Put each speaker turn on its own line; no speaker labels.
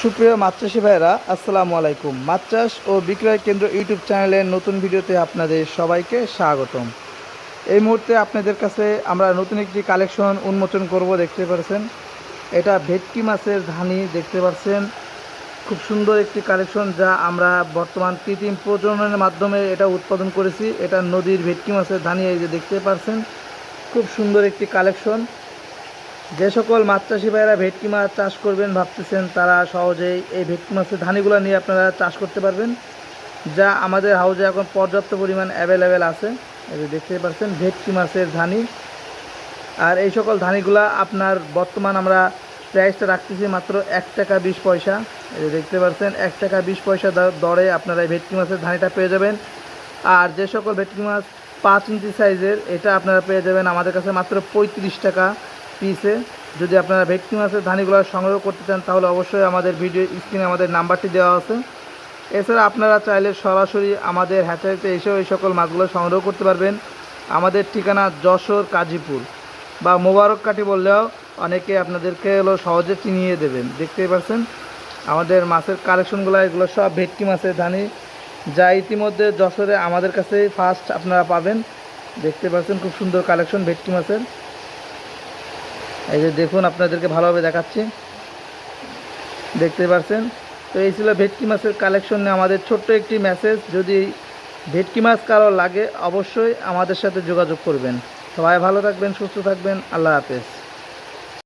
সুপ্রিয় মাছ চাষি ভাইরা আসসালামু আলাইকুম। মাছ চাষ ও বিক্রয় কেন্দ্র ইউটিউব চ্যানেলের নতুন ভিডিওতে আপনাদের সবাইকে স্বাগতম। এই মুহূর্তে আপনাদের কাছে আমরা নতুন একটি কালেকশন উন্মোচন করব, দেখতে পাচ্ছেন এটা ভেটকি মাছের ধানি, দেখতে পাচ্ছেন খুব সুন্দর একটি কালেকশন যা আমরা বর্তমান কৃত্রিম প্রজননের মাধ্যমে এটা উৎপাদন করেছি। এটা নদীর ভেটকি মাছের ধানি, এই যে দেখতে পাচ্ছেন খুব সুন্দর একটি কালেকশন। যে সকল মাছ চাষি ভাইরা ভেটকি মাছ চাষ করবেন ভাবতেছেন, তারা সহজেই এই ভেটকি মাছের ধানিগুলো নিয়ে আপনারা চাষ করতে পারবেন, যা আমাদের হাউজে এখন পর্যাপ্ত পরিমাণ অ্যাভেলেবেল আছে। যে দেখতে পাচ্ছেন, ভেটকি মাছের ধানি। আর এই সকল ধানিগুলা আপনার বর্তমান আমরা প্রাইসটা রাখতেছি মাত্র এক টাকা বিশ পয়সা। যে দেখতে পাচ্ছেন, এক টাকা বিশ পয়সা দরে আপনারা এই ভেটকি মাছের ধানিটা পেয়ে যাবেন। আর যে সকল ভেটকি মাছ পাঁচ ইঞ্চি সাইজের এটা আপনারা পেয়ে যাবেন আমাদের কাছে মাত্র পঁয়ত্রিশ টাকা। পিসে। যদি আপনারা ভেটকি মাছের ধানিগুলো সংগ্রহ করতে চান, তাহলে অবশ্যই আমাদের ভিডিও স্ক্রিনে আমাদের নাম্বারটি দেওয়া আছে। এছাড়া আপনারা চাইলে সরাসরি আমাদের হ্যাচারিতে এসেও এই সকল মাছগুলো সংগ্রহ করতে পারবেন। আমাদের ঠিকানা যশোর কাজীপুর বা মোবারক কাটি বললেও অনেকে আপনাদেরকে হলো সহজে চিনিয়ে দেবেন। দেখতেই পাচ্ছেন, আমাদের মাছের কালেকশনগুলো এগুলো সব ভেটকি মাছের ধানি। যা ইতিমধ্যে যশোরে আমাদের কাছে ফার্স্ট আপনারা পাবেন। দেখতে পাচ্ছেন, খুব সুন্দর কালেকশন ভেটকি মাছের। এই যে দেখুন, আপনাদেরকে ভালোভাবে দেখাচ্ছি। দেখতে পাচ্ছেন তো এই ছিল ভেটকি মাছের কালেকশন নিয়ে আমাদের ছোট্ট একটি মেসেজ যদি ভেটকি মাছ কারও লাগে, অবশ্যই আমাদের সাথে যোগাযোগ করবেন। সবাই ভালো থাকবেন, সুস্থ থাকবেন। আল্লাহ হাফেজ।